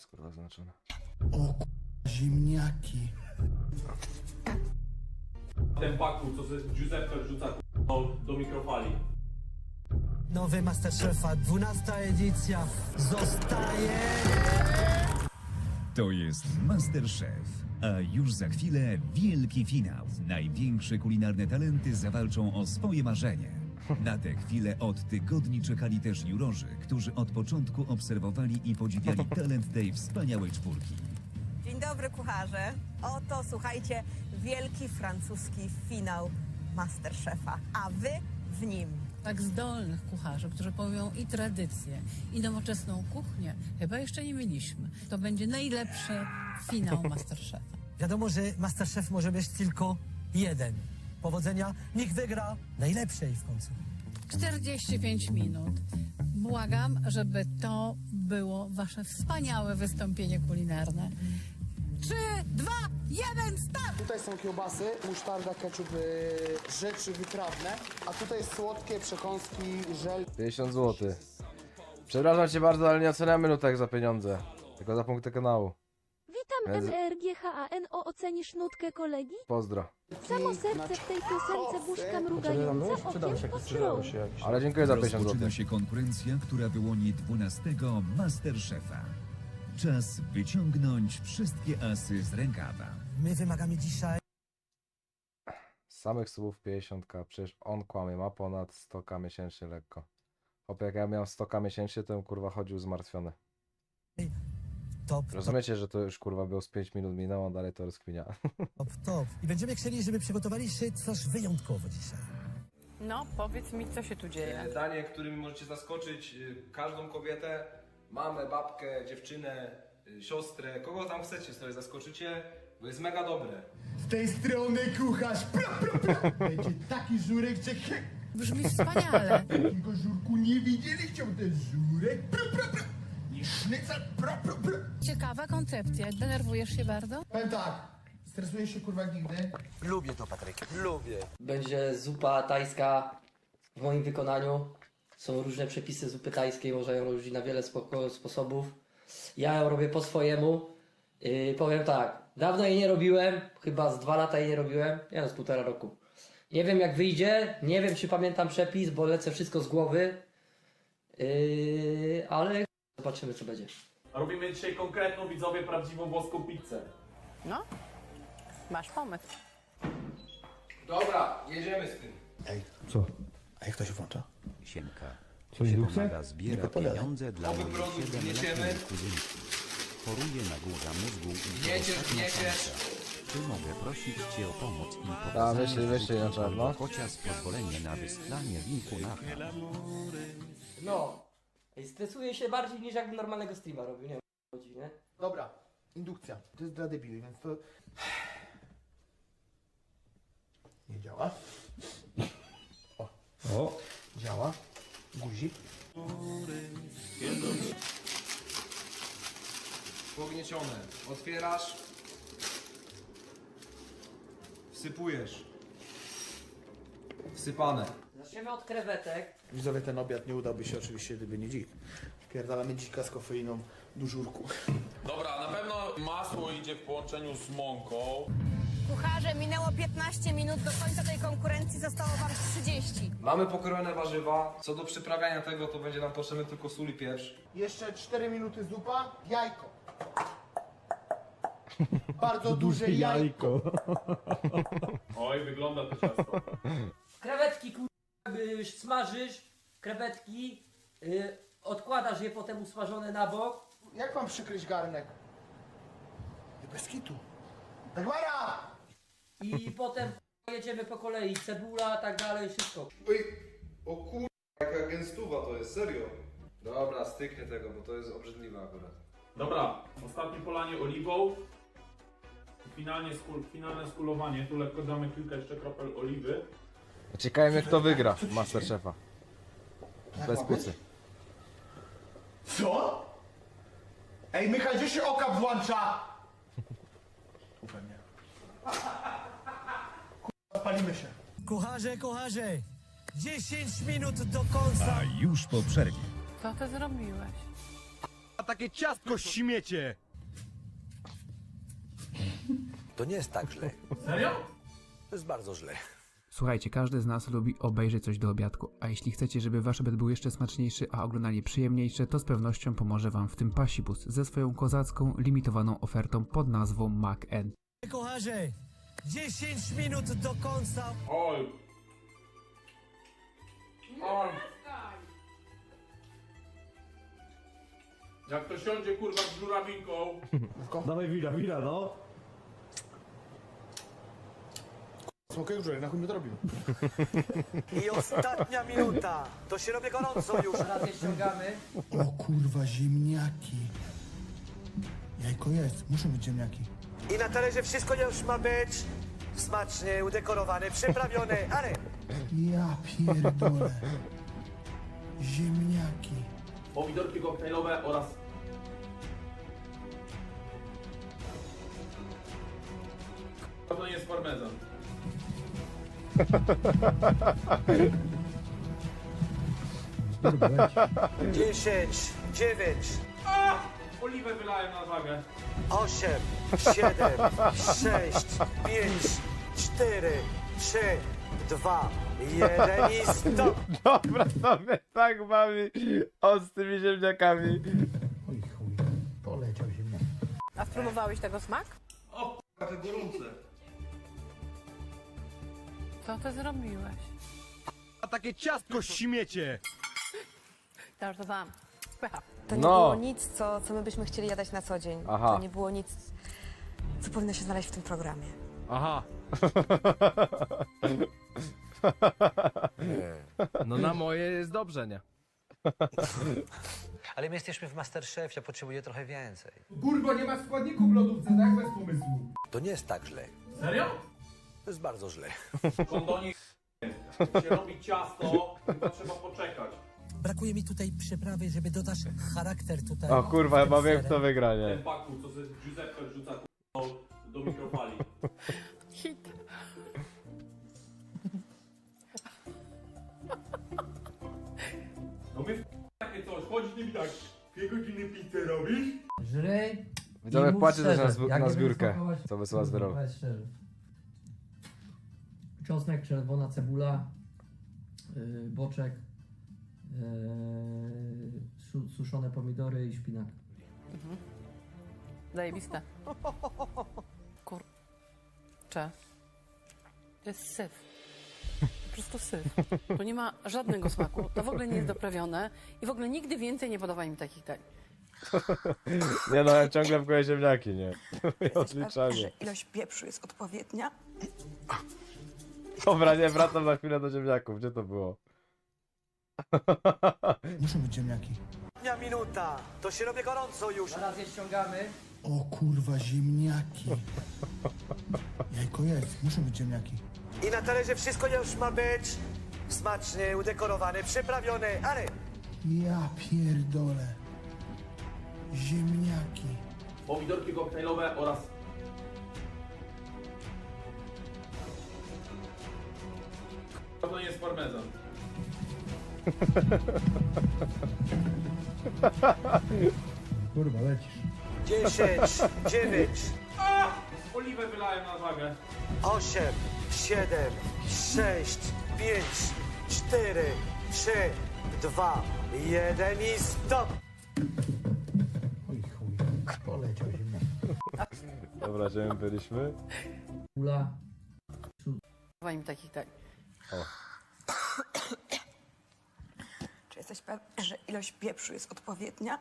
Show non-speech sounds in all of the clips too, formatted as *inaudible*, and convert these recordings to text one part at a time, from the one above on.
jest kurwa znaczone. O k- ziemniaki. Ten paku, co ze Giuseppe wrzuca k***a, do mikrofali. Nowy Masterchefa, 12 edycja zostaje... To jest Masterchef, a już za chwilę wielki finał. Największe kulinarne talenty zawalczą o swoje marzenie. Na tę chwilę od tygodni czekali też jurorzy, którzy od początku obserwowali i podziwiali *laughs* talent tej wspaniałej czwórki. Dzień dobry kucharze. Oto słuchajcie, wielki francuski finał Masterchefa, a wy w nim. tak zdolnych kucharzy, którzy powią i tradycję, i nowoczesną kuchnię, chyba jeszcze nie mieliśmy. To będzie najlepszy finał *laughs* Masterchefa. Wiadomo, że Masterchef może być tylko jeden. Powodzenia, niech wygra najlepszej w końcu. 45 minut. Błagam, żeby to było wasze wspaniałe wystąpienie kulinarne. 3, 2, 1, start! Tutaj są kiełbasy, musztarda, ketchup, y, rzeczy wytrawne, a tutaj słodkie przekąski, żel. 50 zł. Przepraszam cię bardzo, ale nie oceniamy nutek za pieniądze. Tylko za punkty kanału. Witam Jezu. MRGHANO, ocenisz nutkę kolegi? Pozdro. Samo serce w tej piosence buźka mrugające okiem postrąg. Ale dziękuję za 50 zł. Rozpoczyna się konkurencja, która wyłoni 12 Masterchefa. Czas wyciągnąć wszystkie asy z rękawa. My wymagamy dzisiaj Z samych słów 50k, przecież on kłamie, ma ponad 100k miesięcznie lekko. Hop, jak ja miałem 100k miesięcznie, to bym kurwa chodził zmartwiony. Top, Rozumiecie, że to już kurwa było z 5 minut minęło, a dalej to rozkminia. *laughs* top, top. I będziemy chcieli, żeby przygotowali się coś wyjątkowo dzisiaj. No, powiedz mi, co się tu dzieje. Danie, którym możecie zaskoczyć y, każdą kobietę, mamę, babkę, dziewczynę, y, siostrę, kogo tam chcecie, sobie zaskoczycie, bo jest mega dobre. Z tej strony kucharz, pra, pra, pra. Będzie taki żurek, że he, Brzmi wspaniale. takiego żurku nie widzieli, chciał ten żurek, pra, pra, pra. I sznycel, pra, pra, pra. Ciekawa koncepcja. Denerwujesz się bardzo? Powiem tak, stresuję się kurwa jak nigdy. Będzie zupa tajska w moim wykonaniu. Są różne przepisy zupy tajskiej, można ją robić na wiele spoko- sposobów. Ja ją robię po swojemu. Yy, powiem tak, dawno jej nie robiłem, chyba z dwa lata jej nie robiłem, nie no, z półtora roku. Nie wiem jak wyjdzie, nie wiem czy pamiętam przepis, bo lecę wszystko z głowy. Yy, ale zobaczymy co będzie. Robimy dzisiaj konkretną, widzowie, prawdziwą włoską pizzę. No, masz pomysł. Dobra, jedziemy z tym. Ej, co? A jak to się włącza? Siemka. Co się pomaga, zbiera pieniądze dla Nowy mojej produkt 7 wniesiemy. kuzynki. Choruje na górza mózgu i to ostatnia szansa. Czy mogę prosić Cię o pomoc im A, pokazanie wyślij, wyślij na czarno. Chociaż pozwolenie na wyslanie linku na kanał. No. Ej, stresuję się bardziej niż jakbym normalnego streama robił, nie wiem o co chodzi, nie? Dobra, indukcja. To jest dla debili, więc to... Nie działa. O. o. Działa. Guzik. Pogniecione. Otwierasz. Wsypujesz. Wsypane. Zaczniemy od krewetek. Widzowie, ten obiad nie udałby się oczywiście, gdyby nie dzik. Pierdalamy dzika z kofeiną do żurku. Dobra, na pewno masło idzie w połączeniu z mąką. Kucharze, minęło 15 minut, do końca tej konkurencji zostało wam 30. Mamy pokrojone warzywa. Co do przyprawiania tego, to będzie nam potrzebny tylko sól i pieprz. Jeszcze 4 minuty zupa, jajko. Bardzo *laughs* duże jajko. Oj, wygląda to ciasto. Krewetki kur... y, smażysz, krewetki, y, odkładasz je potem usmażone na bok. Jak mam przykryć garnek? Bez kitu. Dagmara! I potem jedziemy po kolei, cebula, tak dalej, wszystko. Oj, o kur... jaka gęstuwa to jest, serio. Dobra, styknie tego, bo to jest obrzydliwe akurat. Dobra, ostatnie polanie oliwą. Finalnie skul, finalne skulowanie. Tu lekko damy kilka jeszcze kropel oliwy. Ciekawe kto wygra Masterchefa. Bez kucy. Co? Ej, Michał, gdzie się oka włącza? Upewnie. Kurwa, palimy się. Kucharze, kucharze! 10 minut do końca! A już po przerwie Co ty zrobiłeś? takie ciastko śmiecie! To nie jest tak źle. Serio? To jest bardzo źle. Słuchajcie, każdy z nas lubi obejrzeć coś do obiadku, a jeśli chcecie, żeby wasz obiad był jeszcze smaczniejszy, a oglądanie przyjemniejsze, to z pewnością pomoże wam w tym Pasibus ze swoją kozacką, limitowaną ofertą pod nazwą Mac N. Kucharze, 10 minut do końca. Oj. Oj. Jak to siądzie kurwa z żurawinką, *laughs* Dawaj wina, wina, no. Smokę żurek, na chuj mnie to robił. I ostatnia minuta. To się robi gorąco już. Teraz je ściągamy. O kurwa, ziemniaki. Jajko jest, muszą być ziemniaki. I na talerze wszystko już ma być smacznie udekorowane, przyprawione, ale Ja pierdolę. Ziemniaki. pomidorki koktajlowe oraz to nie jest parmezan. *laughs* dziesięć, dziewięć, A! Oliwę wylałem na wagę. osiem, siedem, sześć, pięć, cztery, trzy, dwa, jeden i stop. Dobra, to mnie tak bawi tymi ziemniakami. Oj chuj, poleciał ziemniak. A spróbowałeś tego smak? O, te gorące. Co ty zrobiłeś? A takie ciastko śmiecie! Żartowałam. Pycha. To nie No. było nic, co, co my byśmy chcieli jadać na co dzień. Aha. To nie było nic, co powinno się znaleźć w tym programie. Aha. No na moje jest dobrze, nie? Ale my jesteśmy w Masterchefie, potrzebuję trochę więcej. Kurwa, nie ma składników w lodówce, tak? Bez pomysłu. To nie jest tak źle. Serio? To jest bardzo źle. Kondonie Jak się robi ciasto, chyba trzeba poczekać. Brakuje mi tutaj przyprawy, żeby dodać charakter tutaj. O kurwa, chyba wiem Serem. kto wygra, Ten nie? paku, co ze Giuseppe wrzuca do mikrofali. Hit. No my w takie coś, chodzić nie mi tak. Dwie godziny pizzę robisz? Żry. Widzowie, mów płacie też na, jak na zbiórkę, co wysyła z wyrolu. Powiedz szczerze. Czosnek, czerwona cebula, yy, boczek, yy, su- suszone pomidory i szpinak. Zajebiste. Kur... Cze. To jest syf. Po prostu syf. Tu nie ma żadnego smaku. To w ogóle nie jest doprawione. I w ogóle nigdy więcej nie podawaj mi takich dań. *laughs* Nie no, ja ciągle w głowie ziemniaki, nie? Odliczanie. ilość pieprzu jest odpowiednia? Dobra, nie, wracam na chwilę do ziemniaków. Gdzie to było? Muszą być ziemniaki. Ostatnia minuta. To się robi gorąco już. Teraz je ściągamy. O kurwa, ziemniaki. Jajko jest, muszą być ziemniaki. I na talerze wszystko już ma być smacznie udekorowane, przyprawione, ale ja pierdolę. Ziemniaki. Pomidorki koktajlowe oraz parmezan. *laughs* Kurwa, lecisz. dziesięć, dziewięć, A! Oliwę wylałem na wagę. osiem, siedem, sześć, pięć, cztery, trzy, dwa, jeden i stop. Oj chuj, poleciał ziemniak. Dobra, my byliśmy? Ula. Podawaj mi takich dań. Czy jesteś pewny, że ilość pieprzu jest odpowiednia?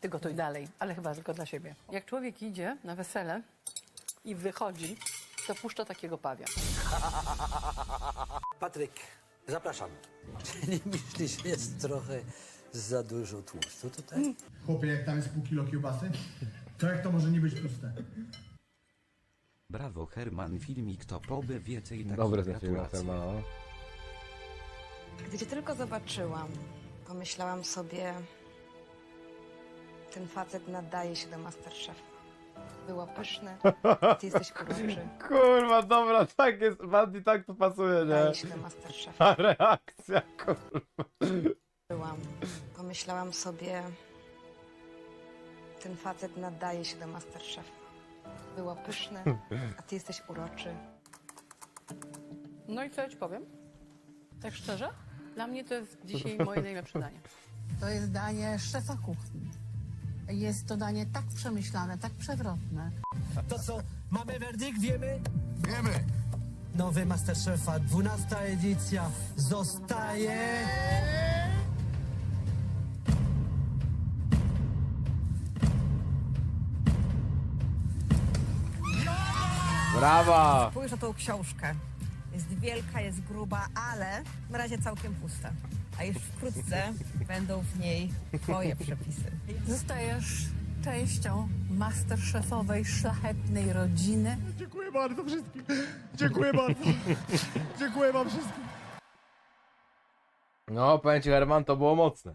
Ty gotuj dalej, ale chyba tylko dla siebie. Jak człowiek idzie na wesele i wychodzi, to puszcza takiego pawia. Patryk, zapraszam. *laughs* Czyli myślisz, że jest trochę za dużo tłuszczu tutaj? Chłopie, jak tam jest pół kilo kiełbasy, to jak to może nie być tłuste? Brawo Herman, filmik topowy, więcej takich Dobry ten film gratulacji. temat, no. Gdy cię tylko zobaczyłam, pomyślałam sobie, ten facet nadaje się do Masterchefa. Była pyszne. *laughs* Ty jesteś uroczy. Kurwa, dobra, tak jest, Bandy tak to pasuje, nie? się do Masterchefa. Ta reakcja, kurwa. Byłam. Pomyślałam sobie, ten facet nadaje się do Masterchefa. Była pyszne, a ty jesteś uroczy. No i co ja ci powiem? Tak szczerze? Dla mnie to jest dzisiaj moje najlepsze danie. To jest danie szefa kuchni. Jest to danie tak przemyślane, tak przewrotne. To co, mamy werdykt, wiemy? Wiemy. Nowy Masterchefa, 12 edycja zostaje... Brawa! Spójrz na tą książkę. Jest wielka, jest gruba, ale na razie całkiem pusta. A już wkrótce *laughs* będą w niej twoje przepisy. Zostajesz częścią masterchefowej szlachetnej rodziny. Dziękuję bardzo wszystkim. Dziękuję bardzo. *laughs* Dziękuję wam wszystkim. No, powiem ci, Herman, to było mocne.